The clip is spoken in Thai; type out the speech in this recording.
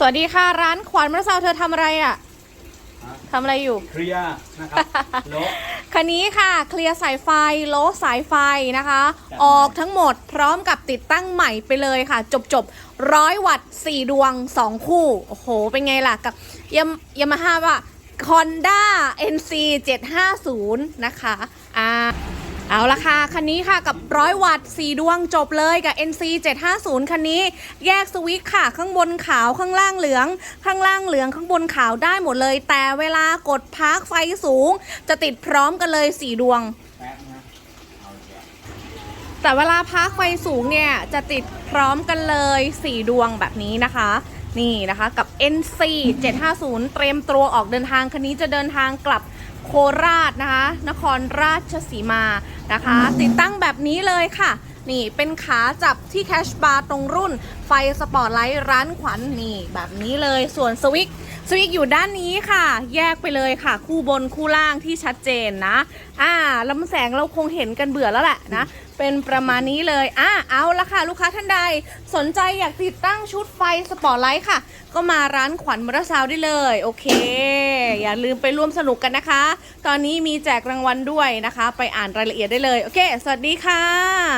สวัสดีค่ะร้านขวัญมรสาวเธอทำอะไรอะ่ะฮะทำอะไรอยู่ เคลียร์นะครับโลคันนี้ค่ะเคลียร์สายไฟโลสายไฟนะคะจัดมาออกทั้งหมดพร้อมกับติดตั้งใหม่ไปเลยค่ะ จบจบร้อยวัตต์4ดวง2คู่ โอ้โห เป็นไงล่ะ กับยามยามาฮ่าว่า Honda NC 750 นะคะ อ่า เอาละค่ะ คันนี้ค่ะกับร้อยวัตต์4ดวงจบเลยกับ NC 750 คันนี้ แยกสวิตช์ค่ะ ข้างบนขาวข้างล่างเหลือง ข้างล่างเหลืองข้างบนขาวได้หมดเลย แต่เวลากดพาร์คไฟสูง จะติดพร้อมกันเลย 4 ดวงแป๊บนะเอาอีกแล้วแต่เวลาพักไฟสูงเนี่ย จะติดพร้อมกันเลย 4 ดวงแบบนี้นะคะนี่นะคะกับ NC 750 เตรียมตัวออกเดินทางคันนี้จะเดินทางกลับ โคราชนะคะ นครราชสีมานะคะ ติดตั้งแบบนี้เลยค่ะ นี่เป็นขาจับที่แคชบาร์ตรงรุ่น ไฟสปอร์ตไลท์ร้านขวัญนี่ แบบนี้เลยส่วนสวิกสวิกอยู่ด้านนี้ค่ะ แยกไปเลยค่ะ คู่บนคู่ล่างที่ชัดเจนนะ อ่าลำแสงเราคงเห็นกันเบื่อแล้วแหละนะ เป็นประมาณนี้เลย อะเอาละค่ะ ลูกค้าท่านใด สนใจอยากติดตั้งชุดไฟสปอร์ตไลท์ค่ะ ก็มาร้านขวัญมอเตอร์ซาวน์ได้เลย โอเค อย่าลืมไปร่วมสนุกกันนะคะ ตอนนี้มีแจกรางวัลด้วยนะคะ ไปอ่านรายละเอียดได้เลย โอเค สวัสดีค่ะ